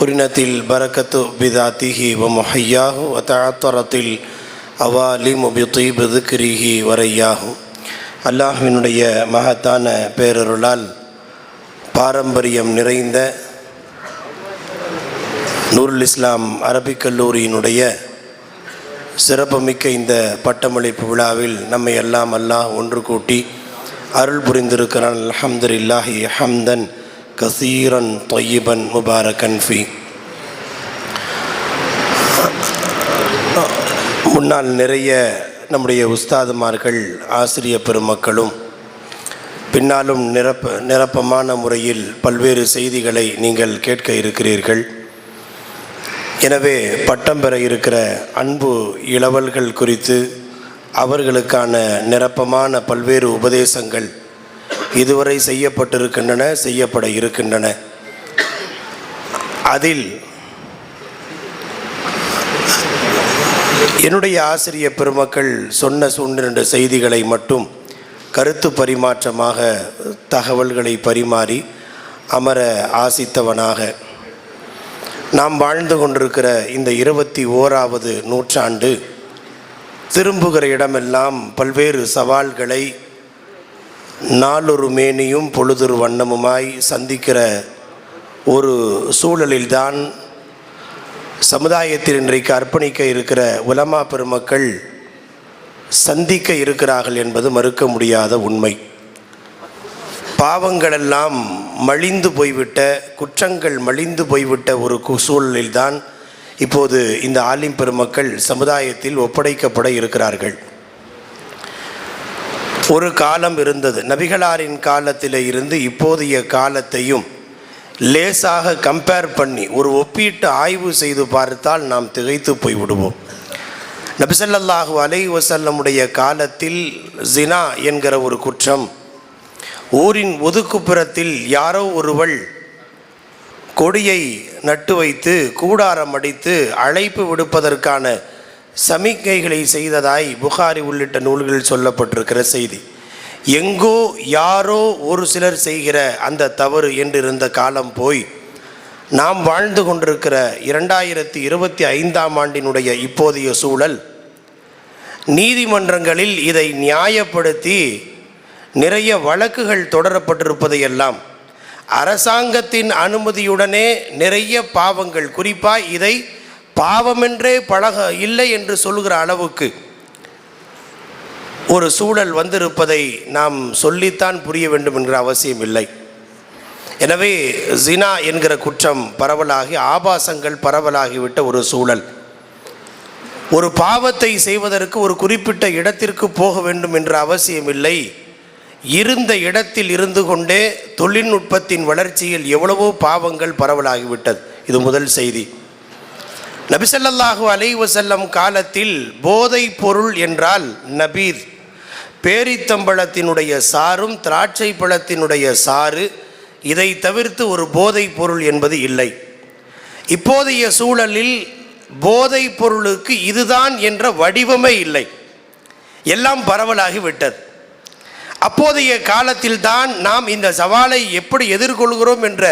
قرنت البركة بذاته ومحياه وتعطرت الأوالم بطيب ذكره ورياه அல்லாஹ்வினுடைய மகத்தான பேரருளால் பாரம்பரியம் நிறைந்த நூருல் இஸ்லாம் அரபிக் கல்லூரியினுடைய சிறப்புமிக்க இந்த பட்டமளிப்பு விழாவில் நம்மை எல்லாம் அல்லாஹ் ஒன்று கூட்டி அருள் புரிந்திருக்கிறான் அல்ஹம்துலில்லாஹி ஹம்தன் கசீரன் தொய்யிபன் முபாரகன்ஃபி முன்னால் நிறைய நம்முடைய உஸ்தாதுமார்கள் ஆசிரிய பெருமக்களும் பின்னாலும் நிரப்ப நிரப்பமான முறையில் பல்வேறு செய்திகளை நீங்கள் கேட்க இருக்கிறீர்கள். எனவே பட்டம் பெற இருக்கிற அன்பு இளவல்கள் குறித்து அவர்களுக்கான நிரப்பமான பல்வேறு உபதேசங்கள் இதுவரை செய்யப்பட்டிருக்கின்றன செய்யப்பட இருக்கின்றன. அதில் என்னுடைய ஆசிரிய பெருமக்கள் சொன்ன சூழ்நிலை செய்திகளை மட்டும் கருத்து பரிமாற்றமாக தகவல்களை பரிமாறி அமர ஆசித்தவனாக நாம் வாழ்ந்து கொண்டிருக்கிற இந்த இருபத்தி ஓராவது நூற்றாண்டு திரும்புகிற இடமெல்லாம் பல்வேறு சவால்களை நாளொரு மேனியும் பொழுதொரு வண்ணமுமாய் சந்திக்கிற ஒரு சூழலில்தான் சமுதாயத்தில் இன்றைக்கு அர்ப்பணிக்க இருக்கிற உலமா பெருமக்கள் சந்திக்க இருக்கிறார்கள் என்பது மறுக்க முடியாத உண்மை. பாவங்களெல்லாம் மலிந்து போய்விட்ட குற்றங்கள் மலிந்து போய்விட்ட ஒரு கு- சூழலில்தான் இப்போது இந்த ஆலிம் பெருமக்கள் சமுதாயத்தில் ஒப்படைக்கப்பட இருக்கிறார்கள். ஒரு காலம் இருந்தது. நபிகளாரின் காலத்தில் இருந்து இப்போதைய காலத்தையும் லேசாக கம்பேர் பண்ணி ஒரு ஒப்பீட்டு ஆய்வு செய்து பார்த்தால் நாம் திகைத்து போய் விடுவோம். நபிசல்லாஹு அலை வசல்லமுடைய காலத்தில் ஜினா என்கிற ஒரு குற்றம் ஊரின் ஒதுக்குப்புறத்தில் யாரோ ஒருவள் கொடியை நட்டு வைத்து கூடாரம் அடித்து அழைப்பு விடுப்பதற்கான சமிக்கைகளை செய்ததாய் புகாரி உள்ளிட்ட நூல்களில் சொல்லப்பட்டிருக்கிற செய்தி. எங்கோ யாரோ ஒரு சிலர் செய்கிற அந்த தவறு என்றிருந்த காலம் போய் நாம் வாழ்ந்து கொண்டிருக்கிற இரண்டாயிரத்தி இருபத்தி ஐந்தாம் ஆண்டினுடைய இப்போதைய சூழல் நீதிமன்றங்களில் இதை நியாயப்படுத்தி நிறைய வழக்குகள் தொடரப்பட்டிருப்பதையெல்லாம் அரசாங்கத்தின் அனுமதியுடனே நிறைய பாவங்கள் குறிப்பாக இதை பாவமென்றே பழக இல்லை என்று சொல்கிற அளவுக்கு ஒரு சூழல் வந்திருப்பதை நாம் சொல்லித்தான் புரிய வேண்டும் என்கிற அவசியம் இல்லை. எனவே ஜினா என்கிற குற்றம் பரவலாகி ஆபாசங்கள் பரவலாகிவிட்ட ஒரு சூழல். ஒரு பாவத்தை செய்வதற்கு ஒரு குறிப்பிட்ட இடத்திற்கு போக வேண்டும் என்ற அவசியம் இல்லை. இருந்த இடத்தில் இருந்து கொண்டே தொழில்நுட்பத்தின் வளர்ச்சியில் எவ்வளவோ பாவங்கள் பரவலாகிவிட்டது. இது முதல் செய்தி. நபிசல்லாஹு அலை வசல்லம் காலத்தில் போதை பொருள் என்றால் நபீர். பேரித்தம்பழத்தினுடைய சாரும் திராட்சை பழத்தினுடைய சாறு இதை தவிர்த்து ஒரு போதை பொருள் என்பது இல்லை. இப்போதைய சூழலில் போதைப் பொருளுக்கு இதுதான் என்ற வடிவமே இல்லை. எல்லாம் பரவலாகி விட்டது அப்போதைய காலத்தில்தான் நாம் இந்த சவாலை எப்படி எதிர்கொள்கிறோம் என்ற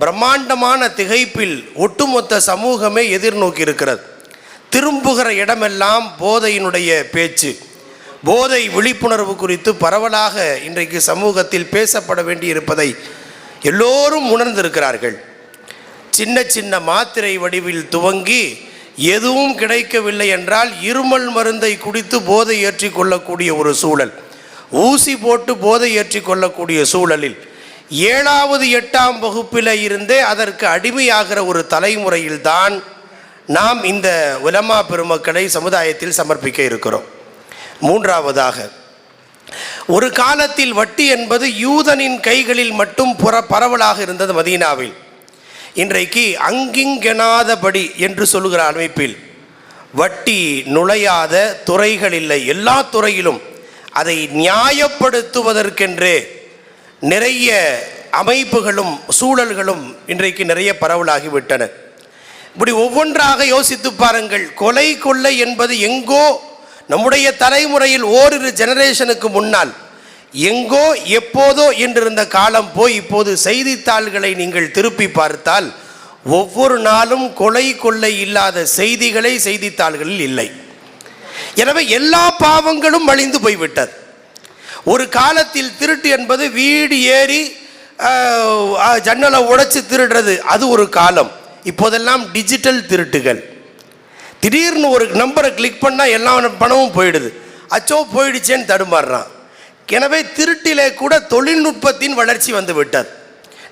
பிரம்மாண்டமான திகைப்பில் ஒட்டுமொத்த சமூகமே எதிர்நோக்கி இருக்கிறது திரும்புகிற இடமெல்லாம் போதையினுடைய பேச்சு. போதை விழிப்புணர்வு குறித்து பரவலாக இன்றைக்கு சமூகத்தில் பேசப்பட வேண்டி இருப்பதை எல்லோரும் உணர்ந்திருக்கிறார்கள். சின்ன சின்ன மாத்திரை வடிவில் துவங்கி எதுவும் கிடைக்கவில்லை என்றால் இருமல் மருந்தை குடித்து போதை ஏற்றி கொள்ளக்கூடிய ஒரு சூழல். ஊசி போட்டு போதை ஏற்றி கொள்ளக்கூடிய சூழலில் ஏழாவது எட்டாம் வகுப்பில் இருந்தே அதற்கு அடிமையாகிற ஒரு தலைமுறையில்தான் நாம் இந்த உலமா பெருமக்களை சமுதாயத்தில் சமர்ப்பிக்க இருக்கிறோம். மூன்றாவதாக ஒரு காலத்தில் வட்டி என்பது யூதனின் கைகளில் மட்டும் புற பரவலாக இருந்தது மதீனாவில். இன்றைக்கு அங்கிங்கெனாதபடி என்று சொல்லுகிற அமைப்பில் வட்டி நுழையாத துறைகள் இல்லை. எல்லா துறையிலும் அதை நியாயப்படுத்துவதற்கென்றே நிறைய அமைப்புகளும் சூழல்களும் இன்றைக்கு நிறைய பரவலாகிவிட்டன. இப்படி ஒவ்வொன்றாக யோசித்து பாருங்கள். கொலை கொள்ளை என்பது எங்கோ நம்முடைய தலைமுறையில் ஓரிரு ஜெனரேஷனுக்கு முன்னால் எங்கோ எப்போதோ என்றிருந்த காலம் போய் இப்போது செய்தித்தாள்களை நீங்கள் திருப்பி பார்த்தால் ஒவ்வொரு நாளும் கொலை கொள்ளை இல்லாத செய்திகளே செய்தித்தாள்களில் இல்லை. எனவே எல்லா பாவங்களும் மலிந்து போய்விட்டது. ஒரு காலத்தில் திருட்டு என்பது வீடு ஏறி ஜன்னலை உடைச்சி திருடுறது. அது ஒரு காலம். இப்போதெல்லாம் டிஜிட்டல் திருட்டுகள். திடீர்னு ஒரு நம்பரை கிளிக் பண்ணால் எல்லா பணமும் போயிடுது. அச்சோ போயிடுச்சேன்னு தடுமாறுறான். எனவே திருட்டிலே கூட தொழில்நுட்பத்தின் வளர்ச்சி வந்து விட்டது.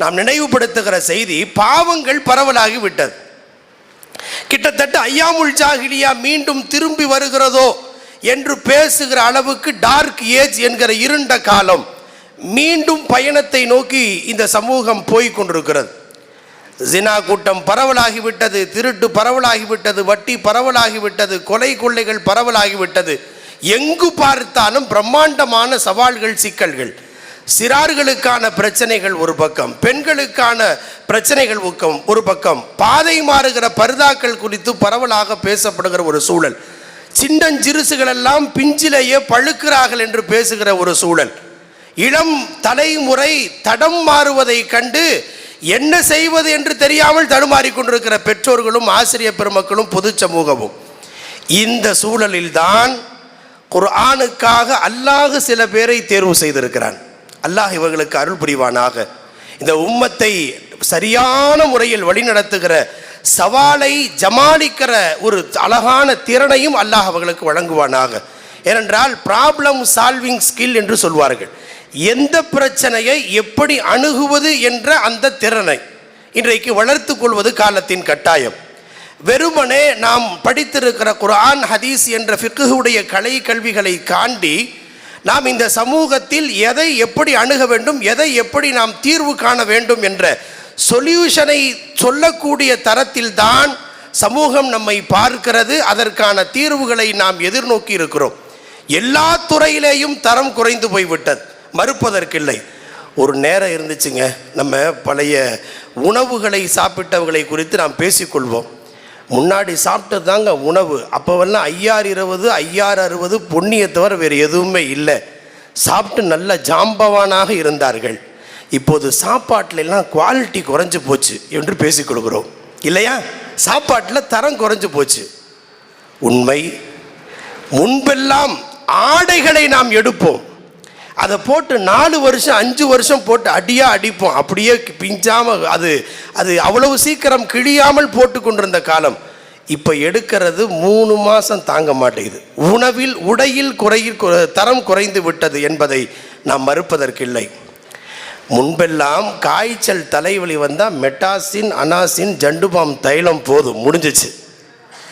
நாம் நினைவுபடுத்துகிற செய்தி பாவங்கள் பரவலாகி விட்டது. கிட்டத்தட்ட ஐயாமுல் ஜாகிலியா மீண்டும் திரும்பி வருகிறதோ என்று பேசுகிற அளவுக்கு டார்க் ஏஜ் என்கிற இருண்ட காலம் மீண்டும் பயணத்தை நோக்கி இந்த சமூகம் போய் கொண்டிருக்கிறது. ஜினா கூட்டம் பரவலாகிவிட்டது திருட்டு பரவலாகிவிட்டது வட்டி பரவலாகிவிட்டது கொலை கொள்ளைகள் பரவலாகிவிட்டது எங்கு பார்த்தாலும் பிரம்மாண்டமான சவால்கள் சிக்கல்கள். சிறார்களுக்கான பிரச்சனைகள் ஒரு பக்கம் பெண்களுக்கான பிரச்சனைகள் ஊக்கம் ஒரு பக்கம். பாதை மாறுகிற பரிதாக்கள் குறித்து பரவலாக பேசப்படுகிற ஒரு சூழல். சின்னஞ்சிறுசுகளெல்லாம் பிஞ்சிலேயே பழுக்கிறார்கள் என்று பேசுகிற ஒரு சூழல். இளம் தலைமுறை தடம் மாறுவதை கண்டு என்ன செய்வது என்று தெரியாமல் தடுமாறி கொண்டிருக்கிற பெற்றோர்களும் ஆசிரியர் பெருமக்களும் பொது சமூகமும். இந்த சூழலில்தான் குர்ஆனுக்காக அல்லாஹ் சில பேரை தேர்வு செய்திருக்கிறான். அல்லாஹ் இவர்களுக்கு அருள் புரிவானாக. இந்த உம்மத்தை சரியான முறையில் வழிநடத்துகிற சவாலை ஜமாளிக்கிற ஒரு அழகான திறனையும் அல்லாஹ் அவர்களுக்கு வழங்குவானாக. ஏனென்றால் ப்ராப்ளம் சால்விங் ஸ்கில் என்று சொல்வார்கள். எந்த பிரச்சனையை எப்படி அணுகுவது என்ற அந்த திறனை இன்றைக்கு வளர்த்து கொள்வது காலத்தின் கட்டாயம். வெறுமனே நாம் படித்திருக்கிற குர்ஆன் ஹதீஸ் என்ற ஃபிக்குடைய கலை கல்விகளை காண்டி நாம் இந்த சமூகத்தில் எதை எப்படி அணுக வேண்டும் எதை எப்படி நாம் தீர்வு காண வேண்டும் என்ற சொல்யூஷனை சொல்லக்கூடிய தரத்தில் தான் சமூகம் நம்மை பார்க்கிறது. அதற்கான தீர்வுகளை நாம் எதிர்நோக்கி இருக்கிறோம். எல்லா துறையிலேயும் தரம் குறைந்து போய்விட்டது. மறுப்பதற்கில்லை. ஒரு நேரம் இருந்துச்சுங்க. நம்ம பழைய உணவுகளை சாப்பிட்டவர்களை குறித்து நாம் பேசிக்கொள்வோம். முன்னாடி சாப்பிட்டது தாங்க உணவு. அப்போவெல்லாம் ஐயாறு இருபது ஐயாறு அறுபது பொன்னியை தவிர வேறு எதுவுமே இல்லை. சாப்பிட்டு நல்ல ஜாம்பவானாக இருந்தார்கள். இப்போது சாப்பாட்டிலெல்லாம் குவாலிட்டி குறைஞ்சி போச்சு என்று பேசிக் கொடுக்குறோம் இல்லையா? சாப்பாட்டில் தரம் குறைஞ்சு போச்சு. உண்மை முன்பெல்லாம் ஆடைகளை நாம் எடுப்போம். அதை போட்டு நாலு வருஷம் அஞ்சு வருஷம் போட்டு அடியாக அடிப்போம். அப்படியே பிஞ்சாமல் அது அது அவ்வளவு சீக்கிரம் கிழியாமல் போட்டு கொண்டிருந்த காலம். இப்போ எடுக்கிறது மூணு மாதம் தாங்க மாட்டேங்குது. உணவில் உடையில் குறையில் தரம் குறைந்து விட்டது என்பதை நாம் மறுப்பதற்கில்லை. முன்பெல்லாம் காய்ச்சல் தலைவலி வந்தால் மெட்டாசின் அனாசின் ஜண்டுபாம் தைலம் போதும் முடிஞ்சிச்சு.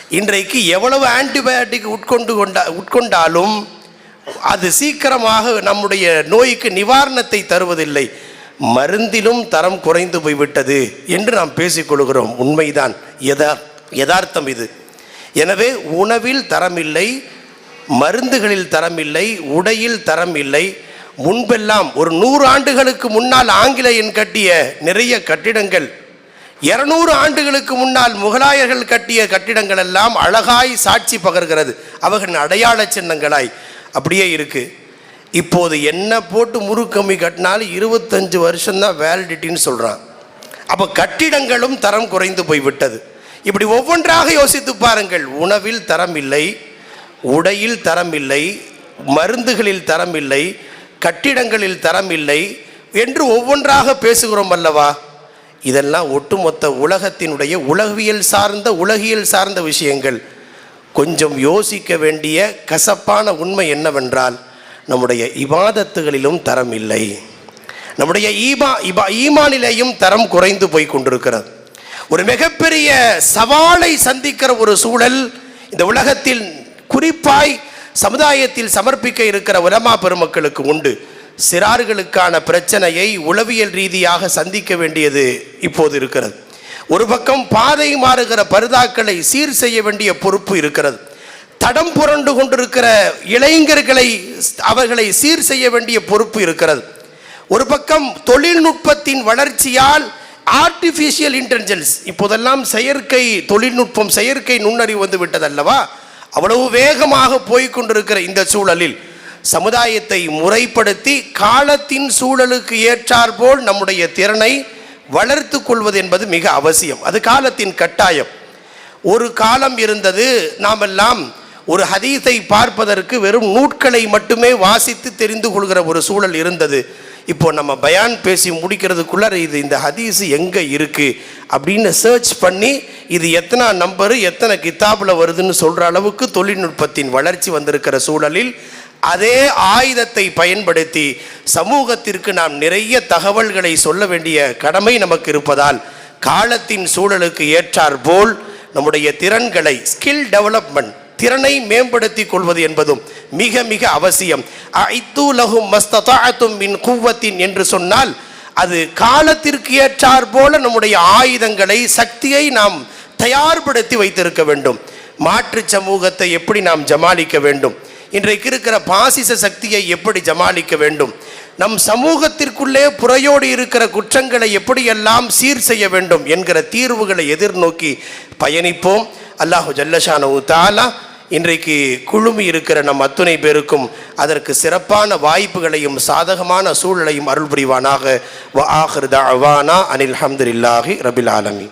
இன்றைக்கு எவ்வளவு ஆன்டிபயோட்டிக் உட்கொண்டு கொண்டா உட்கொண்டாலும் அது சீக்கிரமாக நம்முடைய நோய்க்கு நிவாரணத்தை தருவதில்லை. மருந்திலும் தரம் குறைந்து போய்விட்டது என்று நாம் பேசிக்கொள்கிறோம் உண்மைதான். யதா யதார்த்தம் இது. எனவே உணவில் தரமில்லை மருந்துகளில் தரமில்லை உடையில் தரம் இல்லை முன்பெல்லாம் ஒரு நூறு ஆண்டுகளுக்கு முன்னால் ஆங்கிலேயன் கட்டிய நிறைய கட்டிடங்கள் இருநூறு ஆண்டுகளுக்கு முன்னால் முகலாயர்கள் கட்டிய கட்டிடங்கள் எல்லாம் அழகாய் சாட்சி பகர்கிறது. அவர்கள் அடையாள சின்னங்களாய் அப்படியே இருக்குது இப்போது என்ன போட்டு முறுக்கம்மி கட்டினாலும் இருபத்தஞ்சு வருஷம்தான் வேலிடிட்டின்னு சொல்கிறான் அப்போ கட்டிடங்களும் தரம் குறைந்து போய்விட்டது. இப்படி ஒவ்வொன்றாக யோசித்து பாருங்கள். உணவில் தரம் இல்லை உடையில் தரம் இல்லை மருந்துகளில் தரம் இல்லை கட்டிடங்களில் தரம் இல்லை என்று ஒவ்வொன்றாக பேசுகிறோம் அல்லவா? இதெல்லாம் ஒட்டுமொத்த உலகத்தினுடைய உலகியல் சார்ந்த உலகியல் சார்ந்த விஷயங்கள். கொஞ்சம் யோசிக்க வேண்டிய கசப்பான உண்மை என்னவென்றால் நம்முடைய இபாதத்துகளிலும் தரம் இல்லை. நம்முடைய ஈமா இபா ஈமானிலேயும் தரம் குறைந்து போய் கொண்டிருக்கிறது. ஒரு மிகப்பெரிய சவாலை சந்திக்கிற ஒரு சூழல் இந்த உலகத்தில் குறிப்பாய் சமுதாயத்தில் சமர்ப்பிக்க இருக்கிற உலமா பெருமக்களுக்கு உண்டு. சிறார்களுக்கான பிரச்சனையை உளவியல் ரீதியாக சந்திக்க வேண்டியது இப்போது இருக்கிறது. ஒரு பக்கம் பாதை மாறுகிற பருதாக்களை சீர் செய்ய வேண்டிய பொறுப்பு இருக்கிறது. தடம் புரண்டு கொண்டிருக்கிற இளைஞர்களை அவர்களை சீர் செய்ய வேண்டிய பொறுப்பு இருக்கிறது. ஒரு பக்கம் தொழில்நுட்பத்தின் வளர்ச்சியால் ஆர்டிஃபிஷியல் இன்டெலிஜென்ஸ் இப்போதெல்லாம் செயற்கை தொழில்நுட்பம் செயற்கை நுண்ணறிவு வந்து விட்டதல்லவா? அவ்வளவு வேகமாக போய்கொண்டிருக்கிற இந்த சூழலில் சமுதாயத்தை முறைப்படுத்தி காலத்தின் சூழலுக்கு ஏற்றாற்போல் நம்முடைய திறனை வளர்த்து கொள்வது என்பது மிக அவசியம். அது காலத்தின் கட்டாயம். ஒரு காலம் இருந்தது நாமெல்லாம் ஒரு ஹதீஸை பார்ப்பதற்கு வெறும் நூட்களை மட்டுமே வாசித்து தெரிந்து கொள்கிற ஒரு சூழல் இருந்தது. இப்போ நம்ம பயான் பேசி முடிக்கிறதுக்குள்ளார இது இந்த ஹதீஸு எங்கே இருக்குது அப்படின்னு சர்ச் பண்ணி இது எத்தனை நம்பரு எத்தனை கித்தாப்பில் வருதுன்னு சொல்கிற அளவுக்கு தொழில்நுட்பத்தின் வளர்ச்சி வந்திருக்கிற சூழலில் அதே ஆயுதத்தை பயன்படுத்தி சமூகத்திற்கு நாம் நிறைய தகவல்களை சொல்ல வேண்டிய கடமை நமக்கு இருப்பதால் காலத்தின் சூழலுக்கு ஏற்றார் போல் நம்முடைய திறன்களை ஸ்கில் டெவலப்மெண்ட் திறனை மேம்படுத்திக் கொள்வது என்பதும் மிக மிக அவசியம். ஐத்து லஹும் மஸ்ததாத்தும் மின் குவத்தின் என்று சொன்னால் அது காலத்திற்கு ஏற்றார் போல நம்முடைய ஆயுதங்களை சக்தியை நாம் தயார்படுத்தி வைத்திருக்க வேண்டும். மாற்று சமூகத்தை எப்படி நாம் ஜமாளிக்க வேண்டும்? இன்றைக்கு இருக்கிற பாசிச சக்தியை எப்படி ஜமாளிக்க வேண்டும்? நம் சமூகத்திற்குள்ளே புறையோடு இருக்கிற குற்றங்களை எப்படியெல்லாம் சீர் செய்ய வேண்டும் என்கிற தீர்வுகளை எதிர்நோக்கி பயணிப்போம். அல்லாஹு ஜல்லஷானு தாலா இன்றைக்கு குழுமி இருக்கிற நம் அத்துணை பேருக்கும் அதற்கு சிறப்பான வாய்ப்புகளையும் சாதகமான சூழலையும் அருள் புரிவானாக. வ ஆஹிர்தா அவானா அனில் ஹம்துலில்லாஹி ரபில் ஆலமி